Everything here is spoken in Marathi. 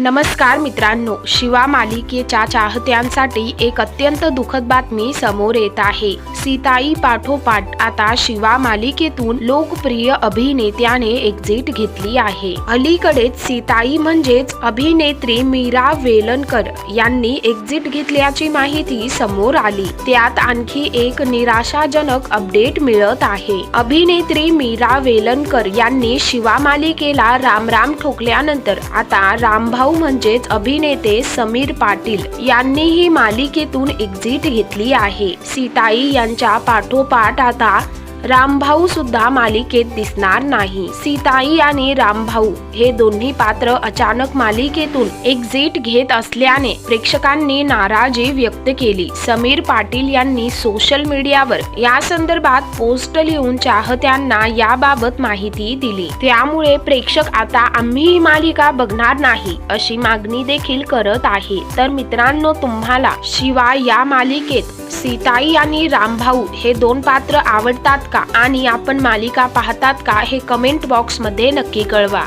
नमस्कार मित्रांनो शिवा मालिकेच्या चाहत्यांसाठी एक अत्यंत दुःखद बातमी समोर येत आहे. सीताई पाठोपाठ आता शिवा मालिकेतून लोकप्रिय अभिनेत्याने एक्झिट घेतली आहे. अलीकडेच सीताई म्हणजेच अभिनेत्री मीरा वेलणकर यांनी एक्झिट घेतल्याची माहिती समोर आली. त्यात आणखी एक निराशाजनक अपडेट मिळत आहे. अभिनेत्री मीरा वेलणकर यांनी शिवा मालिकेला रामराम ठोकल्यानंतर आता रामभाऊ म्हणजेच अभिनेते समीर पाटील यांनीही मालिकेतून एक्झिट घेतली आहे. सीताई यांच्या पाठोपाठ आता रामभाऊ सुद्धा मालिकेत दिसणार नाही. सीताई आणि रामभाऊ हे दोन्ही पात्र अचानक मालिकेतून एक्झिट घेत असल्याने प्रेक्षकांनी नाराजी व्यक्त केली. समीर पाटील यांनी सोशल मीडियावर या संदर्भात पोस्ट लिहून चाहत्यांना याबाबत माहिती दिली. त्यामुळे प्रेक्षक आता आम्ही ही मालिका बघणार नाही अशी मागणी देखील करत आहे. तर मित्रांनो तुम्हाला शिवाय या मालिकेत सीताई आणि रामभाऊ हे दोन पात्र आवडतात का? आणि आपण मालिका पाहतात का? हे कमेंट बॉक्समध्ये नक्की कळवा.